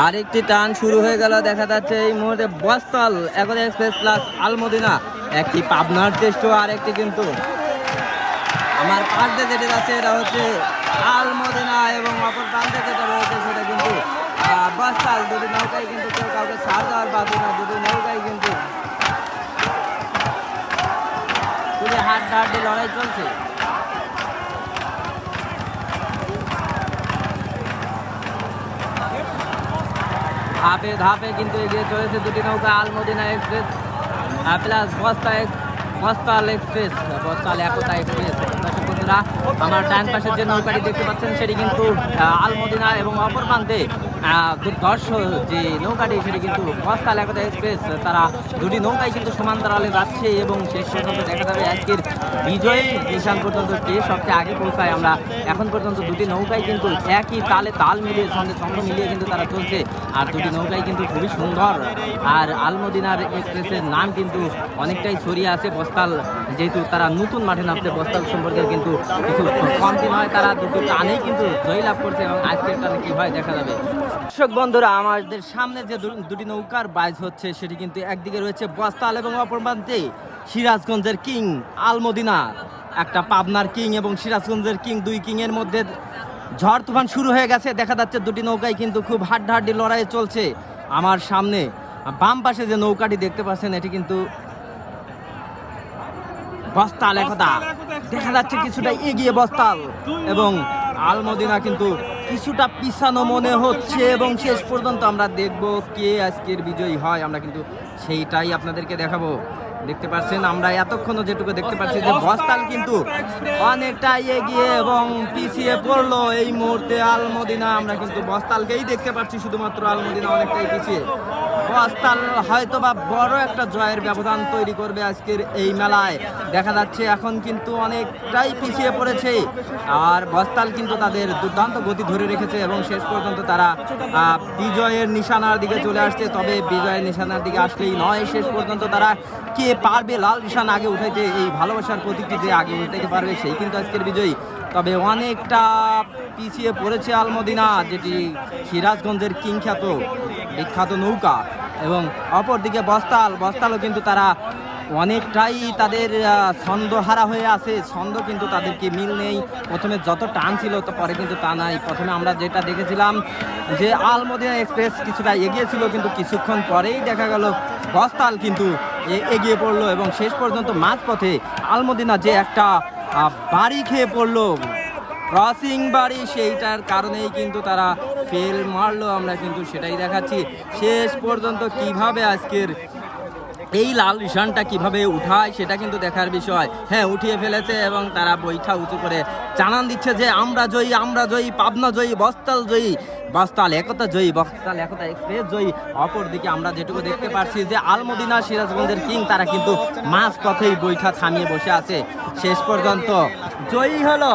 আরেকটি টান শুরু হয়ে গেল, দেখা যাচ্ছে এই মুহূর্তে বস্তাল এখন এক্সপ্রেস প্লাস আলমদিনা। একটি পাবনার চেষ্টা আর একটি কিন্তু। আমার পার্টে যেটা যাচ্ছে, এটা হচ্ছে আলমদিনা এবং অপর প্রান্তে যেটা রয়েছে সেটা কিন্তু বস্তাল। দুটি নৌকায় কিন্তু কেউ কাউকে ছাড় দেওয়ার বাদে না, দুটি নৌকায় কিন্তু। হাড্ডা হাড্ডি লড়াই চলছে। ধাপে ধাপে কিন্তু এগিয়ে চলেছে দুটি নৌকা আলমদিনা এক্সপ্রেস প্লাস বস্তা বস্তাল এক্সপ্রেস বস্তাল একতা এক্সপ্রেস। বন্ধুরা আমার ডান পাশে যে নৌকাটি দেখতে পাচ্ছেন, সেটি কিন্তু আলমদিনা এবং অপর প্রান্তে দুর্ধর্ষ যে নৌকাটি, সেটি কিন্তু বস্তাল একতা এক্সপ্রেস তারা দুটি নৌকাই কিন্তু সমান্তরালে যাচ্ছে এবং শেষ পর্যন্ত দেখা যাবে আজকের বিজয়ী নিশান পর্যন্ত কে সবচেয়ে আগে পৌঁছায়। আমরা এখন পর্যন্ত দুটি নৌকাই কিন্তু একই তালে তাল মিলিয়ে, সঙ্গে সঙ্গ মিলিয়ে কিন্তু তারা চলছে। আর দুটি নৌকাই কিন্তু খুবই সুন্দর। আর আলমদিনার এক্সপ্রেসের নাম কিন্তু অনেকটাই ছড়িয়ে আছে। বস্তাল, যেহেতু তারা নতুন মাঠে নামছে, বস্তাল সম্পর্কে কিন্তু কিছু কমতি নয়, তারা দুটো টানেই কিন্তু জয় লাভ করছে এবং আজকের টানে কি হয় দেখা যাবে। বন্ধুরা, আমাদের সামনে যে দুটি নৌকার বাইজ হচ্ছে, সেটি কিন্তু একদিকে রয়েছে বস্তাল এবং অপর প্রান্তে সিরাজগঞ্জের কিং আলমদিনা, একটা পাবনার কিং এবং সিরাজগঞ্জের কিং দুই কিং এর মধ্যে ঝড় তুফান শুরু হয়ে গেছে। দেখা যাচ্ছে দুটি নৌকায় কিন্তু খুব হাড্ডাহাড্ডি লড়াই চলছে আমার সামনে। বাম পাশে যে নৌকাটি দেখতে পাচ্ছেন, এটি কিন্তু বস্তাল একদা। দেখা যাচ্ছে কিছুটা এগিয়ে বস্তাল। এবং আলমদিনা কিন্তু কিছুটা পিছানো মনে হচ্ছে এবং শেষ পর্যন্ত আমরা দেখব কে আজকের বিজয়ী হয়। আমরা কিন্তু সেইটাই আপনাদেরকে দেখাবো। দেখতে পাচ্ছেন আমরা এতক্ষণও যেটুকু দেখতে পাচ্ছি যে বস্তাল কিন্তু অনেকটা এগিয়ে এবং পিছিয়ে পড়ল এই মুহূর্তে আলমদিনা। আমরা কিন্তু বস্তালকেই দেখতে পাচ্ছি শুধুমাত্র আলমদিনা অনেকটাই পিছিয়ে। বস্তাল হয়তো বা বড় একটা জয়ের ব্যবধান তৈরি করবে আজকের এই মেলায়। দেখা যাচ্ছে এখন কিন্তু অনেকটাই পিছিয়ে পড়েছে। আর বস্তাল কিন্তু তাদের দুর্দান্ত গতি ধরে রেখেছে এবং শেষ পর্যন্ত তারা বিজয়ের নিশানার দিকে চলে আসছে। তবে বিজয়ের নিশানার দিকে আসলেই নয়। শেষ পর্যন্ত তারা কে পারবে লাল নিশান আগে উঠাইতে এই ভালোবাসার প্রতীকটি যে আগে উঠাইতে পারবে সেই কিন্তু আজকের বিজয়ী। তবে অনেকটা পিছিয়ে পড়েছে আলমদিনা, যেটি সিরাজগঞ্জের কিংখ্যাত বিখ্যাত নৌকা। এবং অপরদিকে বস্তাল বস্তালও কিন্তু তারা অনেকটাই তাদের আহ, ছন্দহারা হয়ে আছে। ছন্দ কিন্তু তাদেরকে মিল নেই। প্রথমে যত টান ছিল তো পরে কিন্তু তা নাই। প্রথমে আমরা যেটা দেখেছিলাম যে আলমদিনা এক্সপ্রেস কিছুটা এগিয়ে ছিল কিন্তু কিছুক্ষণ পরেই দেখা গেল বস্তাল কিন্তু এগিয়ে পড়ল এবং শেষ পর্যন্ত মাঝপথে আলমদিনা যে একটা বাড়ি খেয়ে পড়ল। ক্রসিং বাড়ি সেইটার কারণেই কিন্তু তারা ফেল মারলো, আমরা কিন্তু সেটাই দেখাচ্ছি। শেষ পর্যন্ত কীভাবে আজকের এই লাল নিশানটা কীভাবে উঠায়, সেটা কিন্তু দেখার বিষয়। হ্যাঁ উঠিয়ে ফেলেছে এবং তারা বৈঠা উঁচু করে জানান দিচ্ছে যে, আমরা জয়ী আমরা জয়ী, পাবনা জয়ী, বস্তাল জয়ী, বস্তাল একতা জয়ী, বস্তাল একতা এক্সপ্রেস জয়ী। অপরদিকে আমরা যেটুকু দেখতে পাচ্ছি যে, আলমদিনা সিরাজগঞ্জের কিং তারা কিন্তু মাঝ পথেই বৈঠা থামিয়ে বসে আছে। শেষ পর্যন্ত জয়ী হলো।